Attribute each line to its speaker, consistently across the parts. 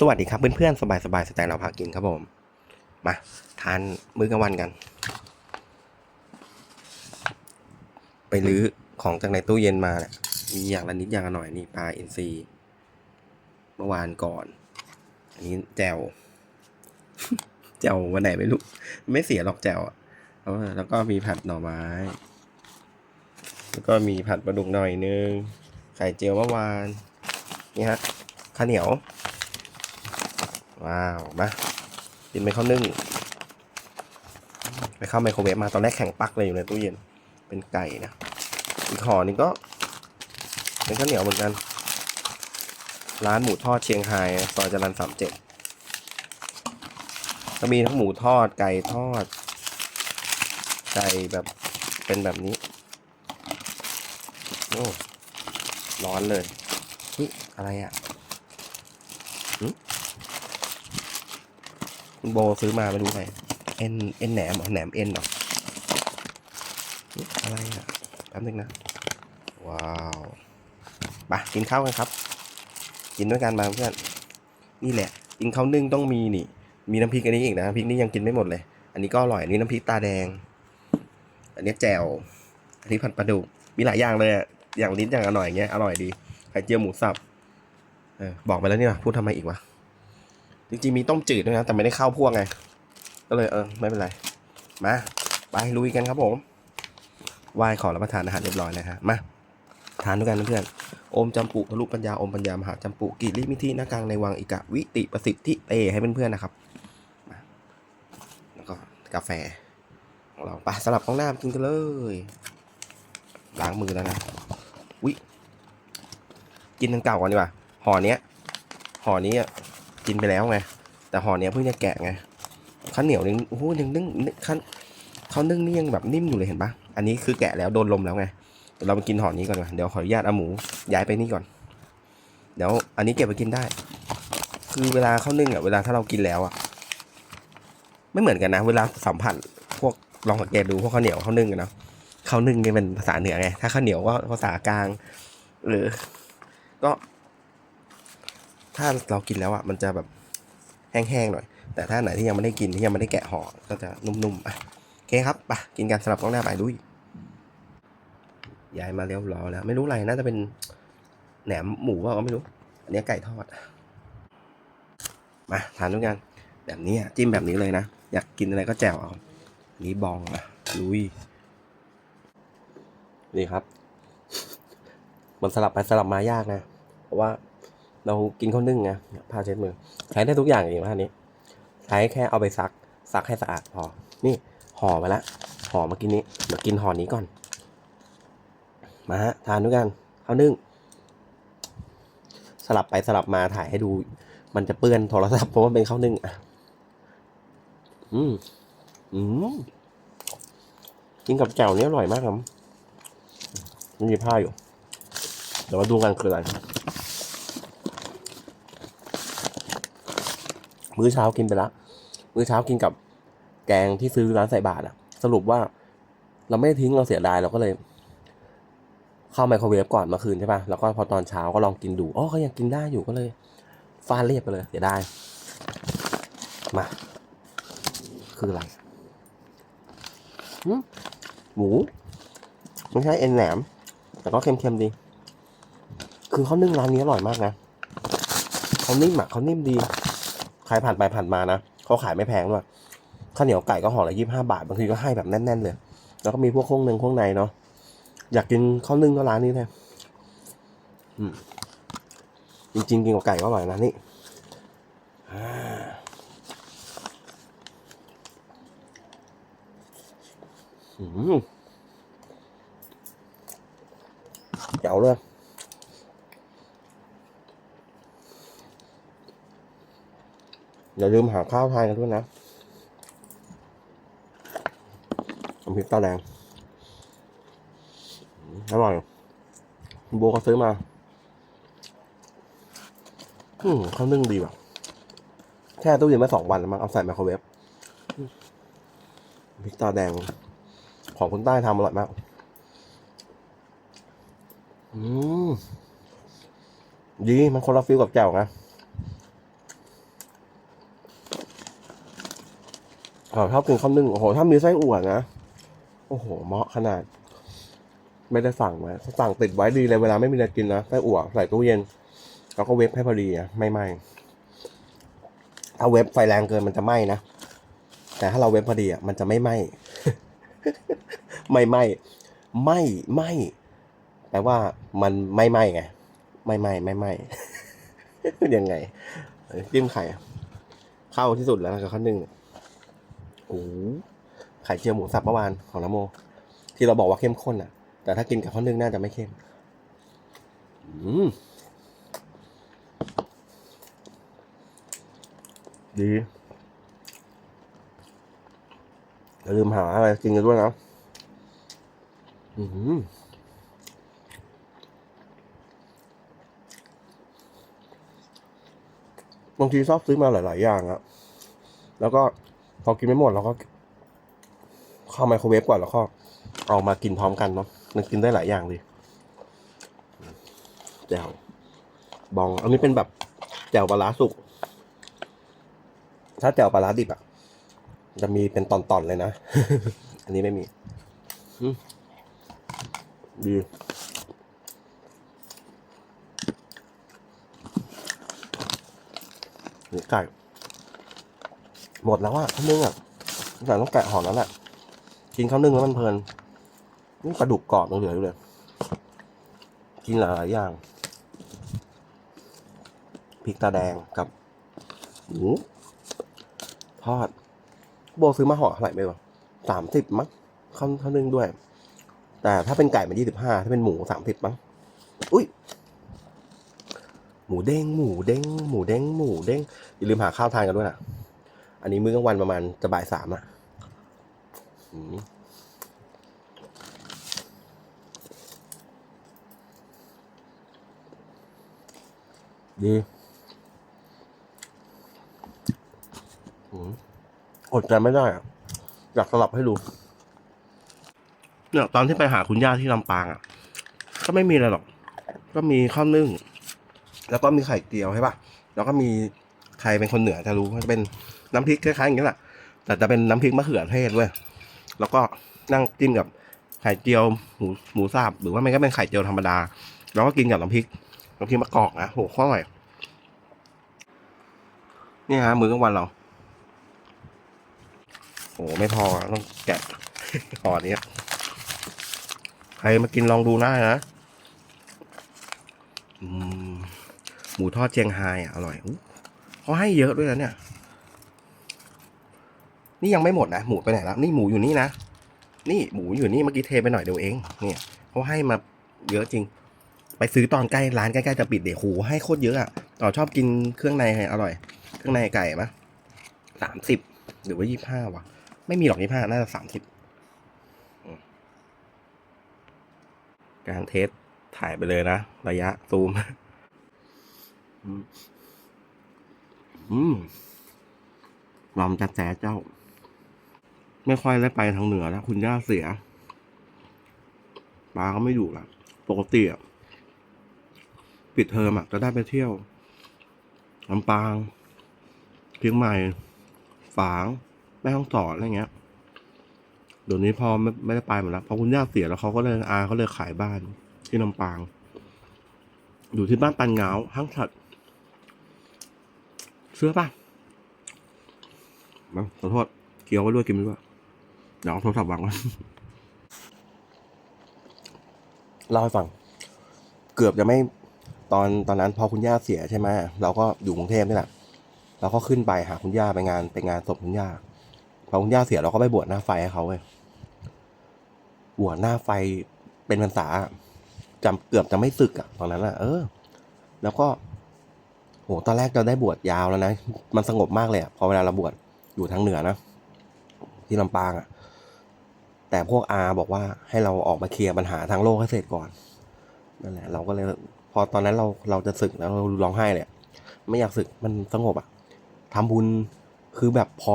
Speaker 1: สวัสดีครับเพื่อนๆ สบายสบายๆสไตล์เราพากินครับผม มา ทานมื้อกลางวันกัน ไปรื้อของจากในตู้เย็นมาเนี่ยมีอย่างละนิดอย่างละหน่อยนี่ปลาอินทรีเมื่อวานก่อน อันนี้แจวแจววันไหนไม่รู้ ไม่เสียหรอกแจวแล้วก็มีผัดหน่อไม้ แล้วก็มีผัดปลาดุกหน่อยนึง ไข่เจียวเมื่อวาน นี่ฮะข้าวเหนียว ว้าวมากินไปข้าวนึ่งไปเข้าไมโครเวฟมาตอนแรกแข็งปักเลยอยู่ในตู้เย็นเป็นไก่นะอีกห่อนึงก็ เป็นข้าวเหนียวเหมือนกัน ร้านหมูทอดเชียงไฮ้ซอยจรัญสามเจ็ดก็มีทั้งหมูทอดไก่ทอด ไก่แบบเป็นแบบนี้โอ้ร้อนเลยนี่อะไรอะคุณ โบซื้อมาไม่รู้ไงเอ็นเอ็นแหนมแหนมเอ็นหรออะไรอะแป๊บนึงนะ ว้าวมากินข้าวกันครับ กินด้วยกันมาเพื่อนนี่แหละ กินข้าวนึ่งต้องมีนี่ มีน้ำพริกอันนี้อีกนะพริกนี่ยังกินไม่หมดเลย อันนี้ก็อร่อยอันนี้น้ำพริกตาแดง อันนี้แจ่วอันนี้ผัดปลาดุกมีหลายอย่างเลยอะอย่างลิ้นอย่างอร่อยอย่างเงี้ยอร่อยดีไข่เจียวหมูสับเออบอกไปแล้วนี่วะพูดทำไมอีกวะ จริงๆมีต้มจืดด้วยนะแต่ไม่ได้เข้าพวกไง ก็เลยเออไม่เป็นไร มาไปลุยกันครับผมไหว้ขอรับประทานอาหารเรียบร้อยแล้วฮะมาทานด้วยกันเพื่อนๆโอมจำปุทะลุปัญญาโอมปัญญามหาจำปุกิริมิธินากังในวังอิกะวิติประสิทธิเตให้เพื่อนๆนะครับมาแล้วก็กาแฟของเราไปสลับข้างหน้ากินกันเลยล้างมือแล้วนะวิกินทั้งเก่าก่อนดีกว่าห่อเนี้ยห่อนี้อะ กินไปแล้วไง แต่ห่อเนี้ยเพิ่งจะแกะไงข้าวเหนียวยังโอ้โหยังนึ่งข้าวข้าวนึ่งนี่ยังแบบนิ่มอยู่เลยเห็นปะอันนี้คือแกะแล้วโดนลมแล้วไงเรามากินห่อนี้ก่อนดีกว่าเดี๋ยวขออนุญาตเอาหมูย้ายไปนี่ก่อน เดี๋ยวอันนี้เก็บไปกินได้ คือเวลาข้าวนึ่งอะเวลาถ้าเรากินแล้วอะ ไม่เหมือนกันนะ เวลาสัมผัสพวกลองสังเกตดูพวกข้าวเหนียวข้าวนึ่งอะเนะข้าวนึ่งเนี่ยเป็นภาษาเหนือไงถ้าข้าวเหนียวก็ภาษากลางหรือก็ ถ้าเรากินแล้วอะมันจะแบบแห้งๆหน่อย แต่ถ้าไหนที่ยังไม่ได้กินที่ยังไม่ได้แกะห่อก็จะนุ่มๆอะโอเคครับไปกินกันสำหรับกล้องหน้าไปดุยย้ายมาเรียบร้อยแล้ว ไม่รู้อะไรน่าจะเป็นแหนมหมูว่าก็ไม่รู้ อันนี้ไก่ทอด มาทานด้วยกัน แบบนี้จิ้มแบบนี้เลยนะ อยากกินอะไรก็แจ่วเอาอันนี้บองอะลุยนี่ครับ มันสลับไปสลับมายากนะ เพราะว่า เรากินข้าวนึ่งไงผ้าเช็ดมือ ใช้ได้ทุกอย่างอย่างว่านี้ ใช้แค่เอาไปซัก ซักให้สะอาดพอ นี่ห่อไปละห่อมื่อกี้นี้เดี๋ยวกินห่อนี้ก่อน มาฮะทานด้วยกันข้าวนึ่ง สลับไปสลับมาถ่ายให้ดู มันจะเปื้อนโทรศัพท์เพราะว่าเป็นข้าวนึ่งอะอืมอืมกินกับแจ่วนี่อร่อยมากครับมันมีผ้าอยู่เดี๋ยวมาดูกันคืออะไร มื้อเช้ากินไปละ มื้อเช้ากินกับแกงที่ซื้อร้านใส่บาทอะสรุปว่า เราไม่ได้ทิ้งเราเสียดายเราก็เลย เข้าไมโครเวฟก่อนเมื่อคืนใช่ป่ะแล้วก็พอตอนเช้าก็ลองกินดูอ๋อก็ยังกินได้อยู่ก็เลยฟาดเรียบไปเลยเสียดายมา คืออะไรหึหมูไม่ใช่เอ็นแหนม แต่ก็เค็มๆดี คือเขานึ่งร้านนี้อร่อยมากนะเขานิ่มอะเขานิ่มดี ใครผ่านไปผ่านมานะเขาขายไม่แพงด้วยข้าวเหนียวไก่ก็ห่อละยี่ห้าบาทบางทีก็ให้แบบแน่นๆเลย แล้วก็มีพวกข้งหนึ่งข้งในเนาะอยากกินข้าวนึ่งก็ร้านนี้เลยจริงๆกินกับไก่ก็อร่อยนะนี่อ่าอืมเจ๋วเลย อย่าลืมหาข้าวทานกันด้วยนะน้ำพริกตาแดง อร่อยโบก็ซื้อมาอืมข้าวนึ่งดีว่ะแช่ตู้เย็นมาสองวันแล้วมั้งเอาใส่ไมโครเวฟพริกตาแดง ของคนใต้ทำอร่อยมาก อืมดีมันคนละฟิลกับแจ่วนะ อ๋อชอบกินข้าวนึ่งโอ้โหถ้ามีไส้อั่วนะโอ้โหเหมาะขนาด ไม่ได้สั่งมาสั่งติดไว้ดีเลยเวลาไม่มีอะไรกินนะไส้อั่วใส่ตู้เย็นแล้วก็เวฟให้พอดีอะไม่ไหม้ถ้าเวฟไฟแรงเกินมันจะไหม้นะแต่ถ้าเราเวฟพอดีอะมันจะไม่ไหม้ไม่ไหม้ไหม้ไหม้แปลว่ามันไม่ไหม้ไงไม่ไหม้ไม่ไหม้ยังไงเออจิ้มไข่เข้าที่สุดแล้วกับข้าวนึ่งเนี่ย โอ้โหไข่เจียวหมูสับเมื่อวานของน้ำโม ที่เราบอกว่าเข้มข้นอะ แต่ถ้ากินกับข้าวนึ่งน่าจะไม่เข้ม อืมดีอย่าลืมหาอะไรกินกันด้วยนะ อืมบางทีชอบซื้อมาหลาย ๆ อย่างอะแล้วก็ พอกินไม่หมดเราก็ เข้าไมโครเวฟก่อนแล้วก็เอามากินพร้อมกันเนาะมันกินได้หลายอย่างดีแจ่วบองอันนี้เป็นแบบแจ่วปลาร้าสุก ถ้าแจ่วปลาร้าดิบอะจะมีเป็นตอนๆเลยนะ อันนี้ไม่มีดีไก่ หมดแล้วอะข้าวนึ่งอะแต่ต้องแกะห่อนั้นแหละกินข้าวนึ่งแล้วมันเพลิน นี่ปลาดุกกรอบยังเหลืออยู่เลย กินหลายอย่างพริกตาแดงกับหมูทอด โบซื้อมาห่อเท่าไหร่ไปวะสามสิบมั้งข้าวข้าวนึ่งด้วย แต่ถ้าเป็นไก่มันยี่สิบห้าถ้าเป็นหมูสามสิบมั้งอุ้ยหมูเด้งหมูเด้งหมูเด้งหมูเด้งอย่าลืมหาข้าวทานกันด้วยนะ อันนี้มื้อกลางวันประมาณจะบ่ายสามอะอืมดีอืมอดใจไม่ได้อะอยากสลับให้ดูเนี่ยตอนที่ไปหาคุณย่าที่ลำปางอะ ก็ไม่มีอะไรหรอก ก็มีข้าวนึ่ง แล้วก็มีไข่เจียวใช่ปะแล้วก็มีใครเป็นคนเหนือจะรู้ว่าจะเป็น น้ำพริกคล้ายๆอย่างนี้แหละแต่จะเป็นน้ำพริกมะเขือเทศเว้ยแล้วก็นั่งจิ้มกับไข่เจียวหมูหมูสับหรือว่าไมันก็เป็นไข่เจียวธรรมดา แล้วก็กินกับน้ำพริกน้ำพริกมะกอกนะโหข้อร่อยนี่ฮะ มื้อกลางวันเราโอ้ไม่พอต้องแกะห่อนี้ใครมากินลองดูได้นะหมูทอดเจียงไฮ้อะอร่อยเขาให้เยอะด้วยนะเนี่ย นี่ยังไม่หมดนะหมูไปไหนแล้วนี่หมูอยู่นี่นะ นี่หมูอยู่นี่เมื่อกี้เทไปหน่อยเดียวเอง เนี่ยเขาให้มาเยอะจริง ไปซื้อตอนใกล้ร้านใกล้ๆจะปิดเดี๋ยวหูให้โคตรเยอะอะต่อชอบกินเครื่องในไงอร่อย เครื่องในไก่ปะสามสิบหรือว่ายี่ห้าวะไม่มีหรอกยี่ห้าน่าจะสามสิบการเทสถ่ายไปเลยนะ ระยะซูม อืมอืมลำจะแสเจ้า ไม่ค่อยได้ไปทางเหนือแล้วคุณย่าเสียปาก็ไม่อยู่ละปกติอะปิดเทอมอะจะได้ไปเที่ยวลำปางเชียงใหม่ ฝางแม่ฮ่องสอนอะไรเงี้ยเดี๋ยวนี้พอไม่ไม่ได้ไปหมดแล้วพอคุณย่าเสียแล้วเขาก็เลยอาเขาเลยขายบ้านที่ลำปาง อยู่ที่บ้านปันเงาห้างฉัดเชื่อป่ะมาขอโทษเคี้ยวไว้ด้วยกินไปด้วย เดี๋ยวเอาโทรศัพท์วางไว้เล่าให้ฟัง เกือบจะไม่ตอนตอนนั้นพอคุณย่าเสียใช่ไหมเราก็อยู่กรุงเทพนี่แหละเราก็ขึ้นไปหาคุณย่าไปงานไปงานศพคุณย่าพอคุณย่าเสียเราก็ไปบวชหน้าไฟให้เขาเว้ยบวชหน้าไฟเป็นพรรษาจำเกือบจะไม่สึกอะตอนนั้นอะเออ แล้วก็โหตอนแรกเราได้บวชยาวแล้วนะมันสงบมากเลยอะพอเวลาเราบวชอยู่ทางเหนือนะที่ลำปางอะ แต่พวกอาบอกว่าให้เราออกมาเคลียร์ปัญหาทางโลกให้เสร็จก่อนนั่นแหละเราก็เลยพอตอนนั้นเราเราจะศึกแล้วเราร้องไห้เลยไม่อยากศึกมันสงบอะทำบุญคือแบบพอ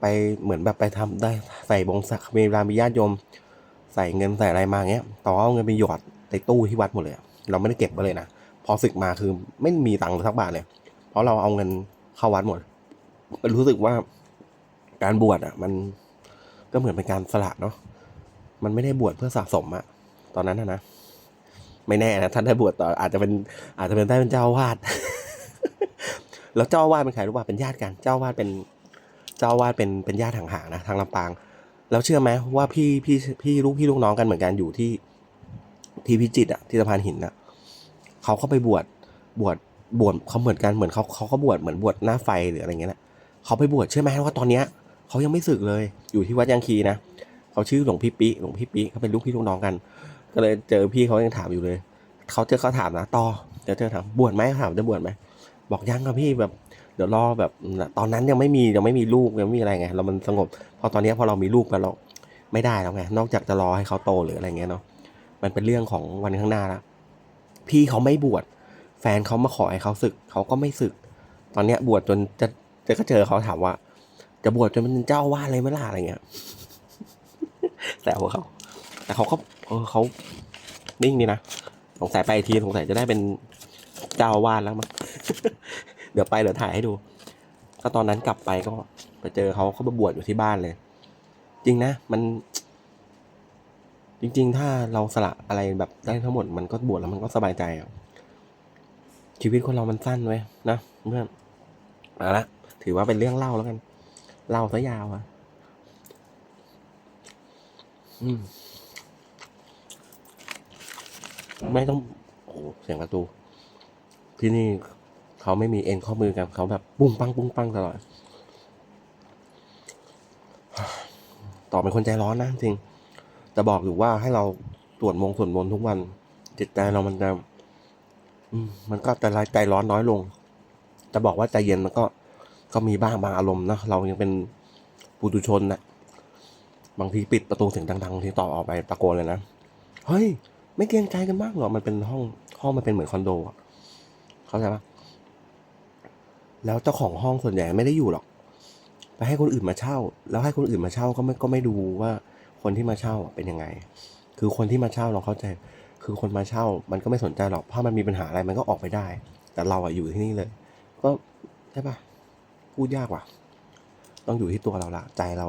Speaker 1: ไปเหมือนแบบไปทำได้ใส่บงสักมีเวลามีญาติโยม ใส่เงินใส่อะไรมาเงี้ย ต่อเอาเงินไปหยอดในตู้ที่วัดหมดเลย เราไม่ได้เก็บไว้เลยนะพอศึกมาคือไม่มีตังค์สักบาทเลย เพราะเราเอาเงินเข้าวัดหมดรู้สึกว่าการบวชอะ มัน ก็เหมือนเป็นการสละเนาะมันไม่ได้บวชเพื่อสะสมอะตอนนั้นนะนะไม่แน่นะท่านได้บวชต่ออาจจะเป็นอาจจะเป็นได้เป็นเจ้าวาด แล้วเจ้าวาดเป็นใครรู้ป่ะเป็นญาติกัน เจ้าวาดเป็นเจ้าวาดเป็นเป็นญาติห่างๆนะทางลำปาง แล้วเชื่อไหมว่าพี่พี่พี่ลูกพี่ลูกน้องกันเหมือนกันอยู่ที่ที่พิจิตรอะที่สะพานหินอะเขาเข้าไปบวชบวชบวชเขาเหมือนกันเหมือนเขาเขาก็บวชเหมือนบวชหน้าไฟหรืออะไรเงี้ยแหละเขาไปบวชเชื่อไหมว่าตอนเนี้ย เขายังไม่สึกเลย อยู่ที่วัดยังคีนะเขาชื่อหลวงพี่ปิหลวงพี่ปิเขาเป็นลูกพี่ลูกน้องกัน ก็เลยเจอพี่เขายังถามอยู่เลยเขาเจอเขาถามนะต่อเจอเจอถามบวชไหมถามจะบวชไหมบอกยังครับพี่แบบเดี๋ยวรอแบบตอนนั้นยังไม่มียังไม่มีลูกยังไม่มีอะไรไงเรามันสงบพอตอนนี้พอเรามีลูกแล้วเราไม่ได้แล้วไงนอกจากจะรอให้เขาโตหรืออะไรเงี้ยเนาะมันเป็นเรื่องของวันข้างหน้าละพี่เขาไม่บวชแฟนเขามาขอให้เขาศึกเขาก็ไม่ศึก ตอนเนี้ยบวชจนจะจะก็เจอเขาถามว่า จะบวชจนเป็นเจ้าอาวาสเลยไหมล่ะอะไรเงี้ยแต่ว่าเขา แต่เขาก็เออเขานิ่งดีนะสงสัยไปอีกทีสงสัยจะได้เป็นเจ้าอาวาสแล้วมั้งเดี๋ยวไปเดี๋ยวถ่ายให้ดู ก็ตอนนั้นกลับไปก็ไปเจอเขาเขาไปบวชอยู่ที่บ้านเลย จริงนะ มัน จริง ๆ ถ้าเราสละอะไรแบบได้ทั้งหมดมันก็บวชแล้วมันก็สบายใจอะชีวิตคนเรามันสั้นไว้ยนะเพื่อนเอาละถือว่าเป็นเรื่องเล่าแล้วกัน เล่าซะยาวอะ อืม ไม่ต้อง โอ้เสียงประตู ที่นี่เขาไม่มีเอ็นข้อมือกันเขาแบบปุ้งปังปุ้งปังตลอด ต่อเป็นคนใจร้อนนะจริง จะบอกอยู่ว่าให้เราตรวจมงส่วดมนทุกวัน จิตใจเรามันจะอืมมันก็ใจร้ายใจร้อนน้อยลง จะบอกว่าใจเย็นมันก็ ก็มีบ้างบางอารมณ์นะเรายังเป็นปุถุชนนะบางทีปิดประตูเสียงดังๆที่ต่อออกไปตะโกนเลยนะเฮ้ยไม่เกรงใจกันบ้างหรอมันเป็นห้องห้องมันเป็นเหมือนคอนโดอะเข้าใจปะแล้วเจ้าของห้องส่วนใหญ่ไม่ได้อยู่หรอกไปให้คนอื่นมาเช่า แล้วให้คนอื่นมาเช่าก็ไม่ก็ไม่ดูว่าคนที่มาเช่าอะเป็นยังไง คือคนที่มาเช่าเราเข้าใจ คือคนมาเช่า มันก็ไม่สนใจหรอกถ้ามันมีปัญหาอะไรมันก็ออกไปได้ แต่เราอะอยู่ที่นี่เลย ก็ใช่ปะ พูดยากว่ะ ต้องอยู่ที่ตัวเราละใจเรา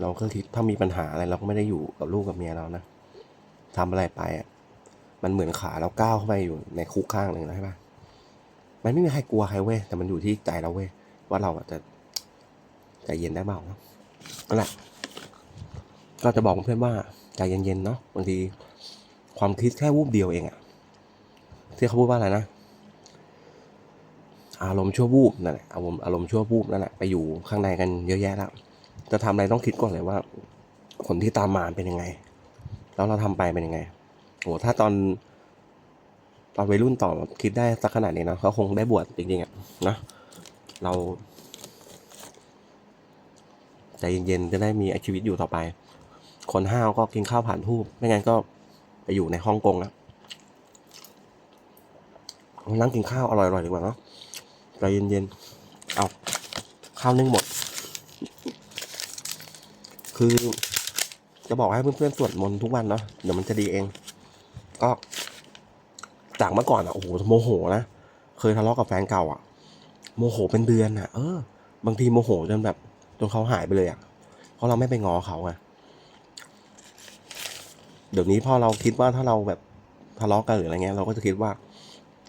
Speaker 1: เราก็คิดถ้ามีปัญหาอะไรเราก็ไม่ได้อยู่กับลูกกับเมียเรานะทำอะไรไปอะมันเหมือนขาเราก้าวเข้าไปอยู่ในคุกข้างหนึ่งนะใช่ปะมันไม่มีใครกลัวใครเว้ยแต่มันอยู่ที่ใจเราเว้ยว่าเราจะใจเย็นได้เปล่าเนาะนั่นแหละก็จะบอกเพื่อนว่าใจเย็นๆเนาะบางทีความคิดแค่วูบเดียวเองอะที่เขาพูดว่าอะไรนะ อารมณ์ชั่ววูบนั่นแหละอารมณ์อารมณ์ชั่ววูบนั่นแหละไปอยู่ข้างในกันเยอะแยะแล้วจะทำอะไรต้องคิดก่อนเลยว่า ผลที่ตามมาเป็นยังไง แล้วเราทำไปเป็นยังไงโหถ้าตอนตอนวัยรุ่นต่อคิดได้สักขนาดนี้นะเขาคงได้บวชจริงๆอะนะเราใจเย็นๆจะได้มีชีวิตอยู่ต่อไป คนห้าวก็กินข้าวผ่านทูบไม่งั้นก็ไปอยู่ในฮ่องกงแล้วนั่งกินข้าวอร่อยๆดีกว่าเนาะ ใจเย็นๆ เอาข้าวนึ่งหมด คือจะบอกให้เพื่อนๆสวดมนต์ทุกวันเนาะเดี๋ยวมันจะดีเอง ก็ จากเมื่อก่อนอะโอ้โหโมโหนะเคยทะเลาะกับแฟนเก่าอะโมโหเป็นเดือนอะเออ บางทีโมโหจนแบบจนเขาหายไปเลยอะเพราะเราไม่ไปงอเขาอะเดี๋ยวนี้พอเราคิดว่าถ้าเราแบบทะเลาะกันหรืออะไรเงี้ยเราก็จะคิดว่า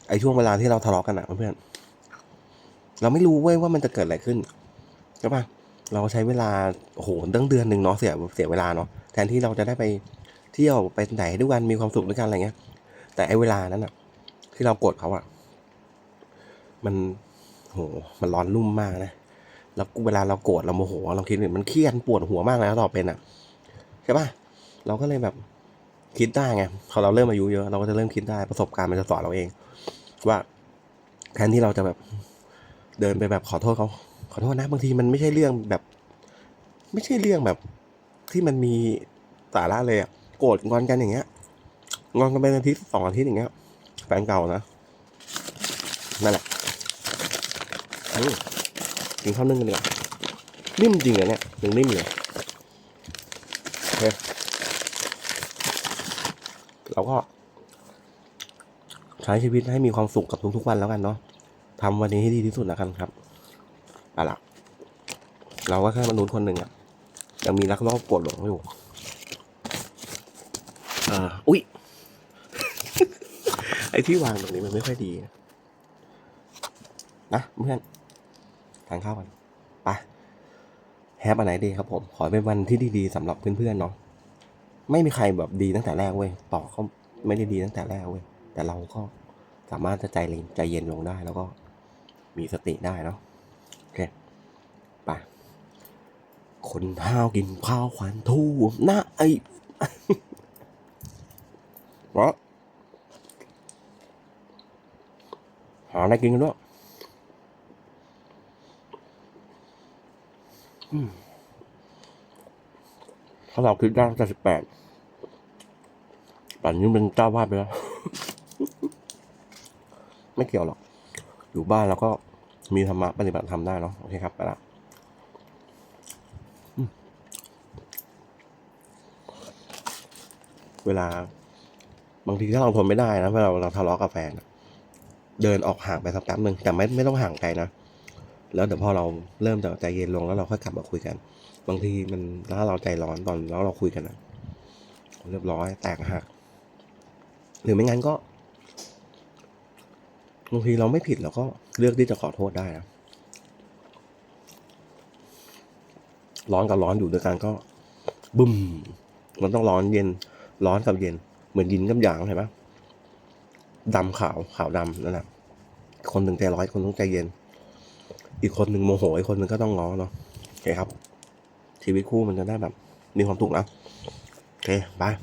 Speaker 1: ไอ้ช่วงเวลาที่เราทะเลาะกันอะเพื่อนๆ เราไม่รู้เว้ยว่ามันจะเกิดอะไรขึ้นใช่ปะเราใช้เวลาโอ้โหตั้งเดือนหนึ่งเนาะเสียเสียเวลาเนาะแทนที่เราจะได้ไปเที่ยวไปไหนด้วยกันมีความสุขด้วยกันอะไรเงี้ย แต่ไอ้เวลานั้นอะที่เราโกรธเขาอะมันโหมันร้อนรุ่มมากนะแล้วเวลาเราโกรธเราโมโหเราคิดมันเครียดปวดหัวมากแล้วต่อเป็นอะใช่ปะเราก็เลยแบบคิดได้ไงพอเราเริ่มอายุเยอะเราก็จะเริ่มคิดได้ประสบการณ์มันจะสอนเราเอง ว่าแทนที่เราจะแบบ เดินไปแบบขอโทษเขาขอโทษนะบางทีมันไม่ใช่เรื่องแบบ ไม่ใช่เรื่องแบบ ที่มันมีสาระเลยอะโกรธงอนกันอย่างเงี้ยงอนกันเป็นอาทิตย์สองอาทิตย์อย่างเงี้ยแฟนเก่านะนั่นแหละอืมกินข้าวนึ่งกันดีกว่านิ่มจริงเหรอเนี่ยยังนิ่มอยู่โอเคเราก็ใช้ชีวิตให้มีความสุขกับทุกๆวันแล้วกันเนาะ ทำวันนี้ให้ดีที่สุดแล้วกันครับไปละเราก็แค่มนุษย์คนหนึ่งอะยังมีรักรอบกดหลงอยู่เอออุ๊ย ไอ้ที่วางตรงนี้มันไม่ค่อยดี นะนะเพื่อนทานข้าวกันไปแฮปอันไหนดีครับผม ขอเป็นวันที่ดีๆสำหรับเพื่อนๆเนาะไม่มีใครแบบดีตั้งแต่แรกเว้ยต่อเขาไม่ได้ดีตั้งแต่แรกเว้ยแต่เราก็สามารถจะใจเย็นใจเย็นลงได้แล้วก็ มีสติได้เนาะโอเคไปคนห้าวกินข้าวขวัญทูบหน้าไอ้เพราะหาอะไรกินกันด้วยถ้าเราคิดได้ตั้งแต่สิบแปดป่านนี้เป็นเจ้าวาดไปแล้ว ไม่เกี่ยวหรอก อยู่บ้านเราก็มีธรรมะปฏิบัติธรรมได้เนาะโอเคครับไปละเวลา บางทีถ้าเราทนไม่ได้นะเวลาเราทะเลาะกับแฟนเดินออกห่างไปสักแป๊บหนึ่งแต่ไม่ไม่ต้องห่างไกลนะแล้วเดี๋ยวพอเราเริ่มจะใจเย็นลงแล้วเราค่อยกลับมาคุยกัน บางทีมันถ้าเราใจร้อนตอนแล้วเราคุยกันนะเรียบร้อยแตกหักหรือไม่งั้นก็ บางทีเราไม่ผิดเราก็เลือกที่จะขอโทษได้นะร้อนกับร้อนอยู่ด้วยกันก็บึ้มมันต้องร้อนเย็น ร้อนกับเย็น เหมือนยินกับหยางเห็นไหมดำขาวขาวดำนั่นแหละคนหนึ่งใจร้อยคนต้องใจเย็น อีกคนหนึ่งโมโหอีกคนหนึ่งก็ต้องง้อเนาะโอเคครับ ชีวิตคู่มันจะได้แบบ มีความสุขนะโอเคบาย